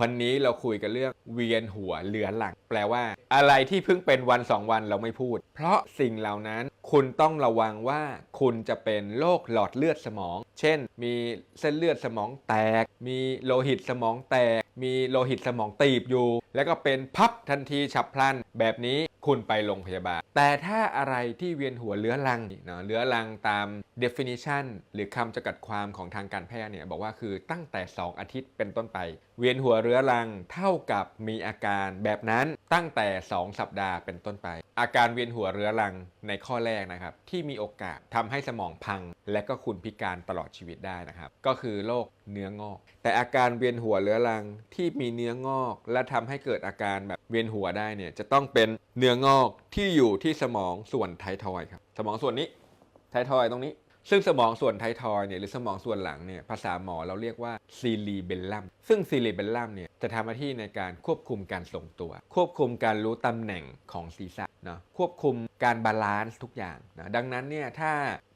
วันนี้เราคุยกันเรื่องเวียนหัวเหลือหลัง แปลว่า อะไรที่เพิ่งเป็นวันสองวันเราไม่พูด เพราะสิ่งเหล่านั้นคุณต้องระวังว่าคุณจะเป็นโรคหลอดเลือดสมอง เช่น มีเส้นเลือดสมองแตก มีโลหิตสมองแตก มีโลหิตสมองตีบอยู่ แล้วก็เป็นพับทันทีฉับพลัน แบบนี้ คุณไปโรงพยาบาล แต่ถ้าอะไรที่เวียนหัวเรื้อรังเนาะเรื้อรังตาม definition หรือคำจำกัดความของทางการแพทย์เนี่ยบอกว่าคือตั้งแต่ 2 อาทิตย์เป็นต้นไป เวียนหัวเรื้อรังเท่ากับมีอาการแบบนั้นตั้งแต่ 2 สัปดาห์เป็นต้นไป อาการเวียนหัวเรื้อรังในข้อแรกนะครับ ที่มีโอกาสทำให้สมองพัง และก็คุณพิการตลอดชีวิตได้นะครับ ก็คือโรคเนื้องอก แต่อาการเวียนหัวเรื้อรังที่มีเนื้องอก และทำให้เกิดอาการแบบเวียนหัวได้เนี่ยจะต้องเป็นเนื้องอกที่อยู่ที่สมองส่วนไททอยครับสมองส่วนนี้ไททอยตรงนี้ ซึ่งสมองส่วนไททอยเนี่ยหรือสมองส่วนหลังเนี่ยภาษาหมอเราเรียกว่าซีรีเบลลัมซึ่งซีรีเบลลัมเนี่ยจะทำหน้าที่ในการควบคุมการทรงตัว ควบคุมการรู้ตำแหน่งของศีรษะ เนาะควบคุมการบาลานซ์ทุกอย่างนะดังนั้นเนี่ยถ้า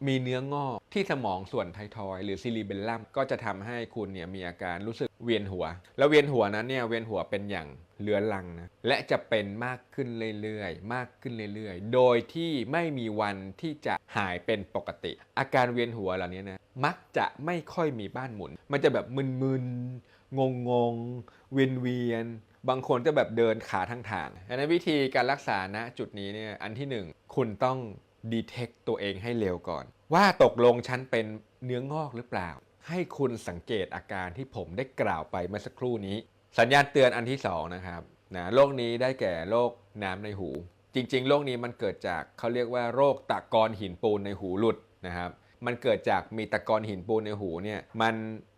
มีเนื้องอกที่สมองส่วนไททอยหรือซีรีเบลลัมก็จะทำให้คุณเนี่ยมีอาการรู้สึกเวียนหัว แล้วเวียนหัวนั้นเนี่ยเวียนหัวเป็นอย่างเรื้อรังนะและจะเป็นมากขึ้นเรื่อยๆ มากขึ้นเรื่อยๆ โดยที่ไม่มีวันที่จะหายเป็นปกติ อาการเวียนหัวเหล่านี้นะมักจะไม่ค่อยมีบ้านหมุน มันจะแบบมึนๆงงๆเวียนเวียนๆ บางคนจะแบบเดินขาทั้งทางดังนั้นวิธีการรักษาณจุดนี้เนี่ยอันที่หนึ่งคุณต้องดีเทคตัวเองให้เร็วก่อน ว่าตกลงฉันเป็นเนื้องอกหรือเปล่า ให้คุณสังเกตอาการที่ผมได้กล่าวไปเมื่อสักครู่นี้ สัญญาณเตือนอันที่2นะครับนะโรคนี้ได้แก่โรคน้ำในหู จริงๆโรคนี้มันเกิดจากเขาเรียกว่าโรคตะกอนหินปูนในหูหลุดนะครับ มันเกิดจากมีตะกอนหินปูนในหูเนี่ยมัน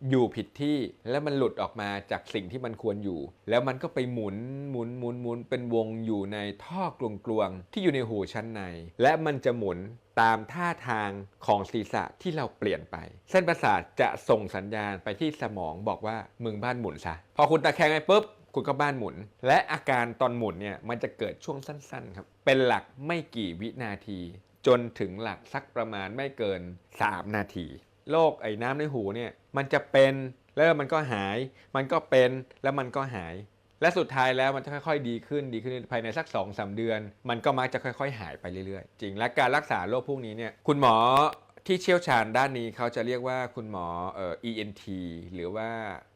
อยู่ผิดที่แล้วมันหลุดออกมาจากสิ่งที่มันควรอยู่ แล้วมันก็ไปหมุนหมุนหมุนหมุนเป็นวงอยู่ในท่อกลวงๆที่อยู่ในหูชั้นใน และมันจะหมุนตามท่าทางของศีรษะที่เราเปลี่ยนไป เส้นประสาทจะส่งสัญญาณไปที่สมองบอกว่ามึงบ้านหมุนซะพอคุณตะแคงไปปุ๊บคุณก็บ้านหมุน และอาการตอนหมุนเนี่ยมันจะเกิดช่วงสั้นๆครับเป็นหลักไม่กี่วินาที จนถึงหลักสักประมาณไม่เกิน 3 นาทีโรคไอ้น้ำในหูเนี่ยมันจะเป็นแล้วมันก็หาย มันก็เป็นแล้วมันก็หาย และสุดท้ายแล้วมันจะค่อยๆ ดีขึ้นดีขึ้นภายในสัก2อสเดือน มันก็มักจะค่อย ๆ หายไปเรื่อยๆ จริงและการรักษาโรคพวกนี้เนี่ยคุณหมอที่เชี่ยวชาญด้านนี้เขาจะเรียกว่าคุณหมอเอ่อ ENT หรือว่า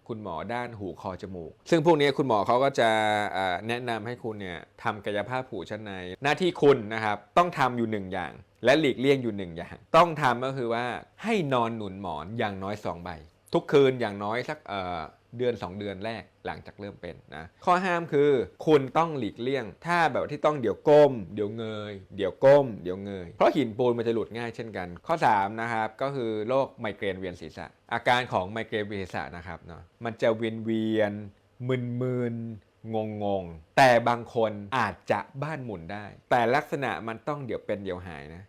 คุณหมอด้านหูคอจมูก ซึ่งพวกนี้คุณหมอเขาก็จะแนะนำให้คุณเนี่ยทำกายภาพหูชั้นใน หน้าที่คุณนะครับต้องทำอยู่หนึ่งอย่าง และหลีกเลี่ยงอยู่หนึ่งอย่าง ต้องทำก็คือว่าให้นอนหนุนหมอนอย่างน้อย 2 ใบ ทุกคืนอย่างน้อยสัก เอ่อเดือน 2 เดือนแรกหลังจากเริ่มเป็นนะข้อห้ามคือ คุณต้องหลีกเลี่ยง ถ้าแบบที่ต้องเดี๋ยวก้ม เดี๋ยวเงย เดี๋ยวก้ม เดี๋ยวเงย เพราะหินปูนมันจะหลุดง่ายเช่นกัน ข้อ3นะครับก็คือโรคไมเกรนเวียนศีรษะ อาการของไมเกรนเวียนศีรษะนะครับเนาะมันจะเวียนเวียนมึนมึนๆงงงแต่บางคนอาจจะบ้านหมุนได้ แต่ลักษณะมันต้องเดี๋ยวเป็นเดี๋ยวหายนะ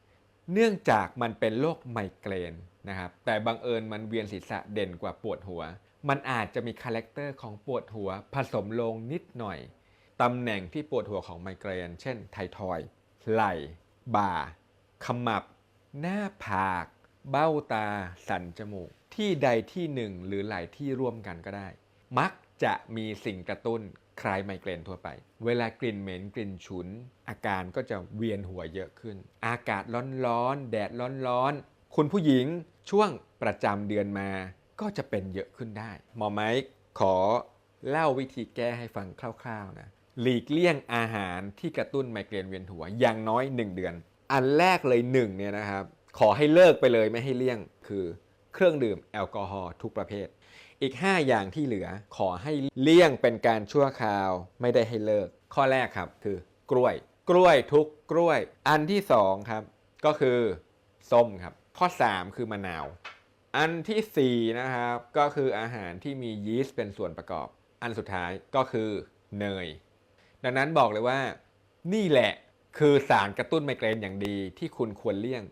เนื่องจากมันเป็นโรคไมเกรนนะครับ แต่บังเอิญมันเวียนศีรษะเด่นกว่าปวดหัว มันอาจจะมีคาแรคเตอร์ของปวดหัวผสมลงนิดหน่อย ตำแหน่งที่ปวดหัวของไมเกรน เช่น ไททอย์ไหล่ บ่า ขมับ หน้าผาก เบ้าตา สันจมูก ที่ใดที่หนึ่งหรือหลายที่ร่วมกันก็ได้ มักจะมีสิ่งกระตุ้นคล้ายไมเกรนทั่วไป เวลากลิ่นเหม็นกลิ่นฉุน อาการก็จะเวียนหัวเยอะขึ้น อากาศร้อนๆ แดดร้อนๆ คุณผู้หญิงช่วงประจำเดือนมา ก็จะเป็นเยอะขึ้นได้ หมอไม้ขอเล่าวิธีแก้ให้ฟังคร่าวๆนะหลีกเลี่ยงอาหารที่กระตุ้นไมเกรนเวียนหัวอย่างน้อย 1 เดือน อันแรกเลย1เนี่ยนะครับขอให้เลิกไปเลยไม่ให้เลี่ยงคือเครื่องดื่มแอลกอฮอล์ทุกประเภท อีก 5 อย่างที่เหลือขอให้เลี่ยงเป็นการชั่วคราวไม่ได้ให้เลิก ข้อแรกครับคือกล้วย กล้วยทุกกล้วย อันที่2ครับก็คือส้มครับ ข้อ 3 คือมะนาว อันทีสี่4นะครับก็คืออาหารที่มียีสต์เป็นส่วนประกอบ อันสุดท้ายก็คือเนย ดังนั้นบอกเลยว่า นี่แหละคือสารกระตุ้นไมเกรนอย่างดีที่คุณควรเลี่ยง